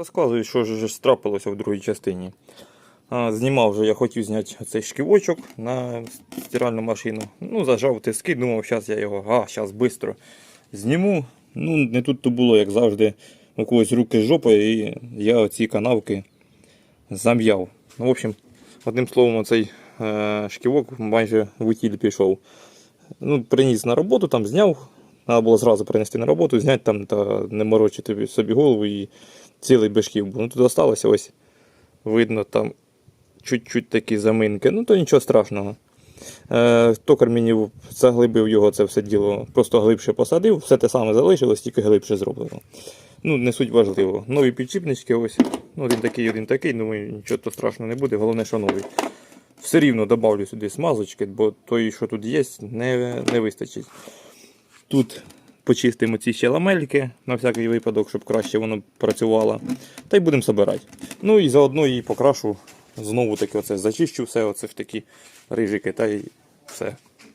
Розказую, що ж трапилося в другій частині. Знімав вже, я хотів зняти цей шківочок на стиральну машину. Ну, зажав тиски, думав, зараз я його, а, зараз швидко зніму. Ну, не тут то було, як завжди, у когось руки з жопою, і я оці канавки зам'яв. Ну, в общем, одним словом, цей е, шківок майже в утіль пішов. Ну, приніс на роботу, там зняв. Треба було зразу принести на роботу, зняти там та не морочити собі голову і цілий без шків був. Ну тут залишилося ось видно там чуть-чуть такі заминки. Ну то нічого страшного. Е, токар мені заглибив його це все діло, просто глибше посадив, все те саме залишилось, тільки глибше зроблено. Ну, не суть важливо. Нові підшипнички ось. Ну, один такий, один такий, думаю, нічого то страшного не буде, головне, що новий. Все рівно додавлю сюди смазочки, бо той, що тут є, не, не вистачить. Тут почистимо ці ще ламельки на всякий випадок, щоб краще воно працювало. Та й будемо збирати. Ну і заодно її покрашу. Знову таки оце зачищу все, оце ж такі рижики, та й все.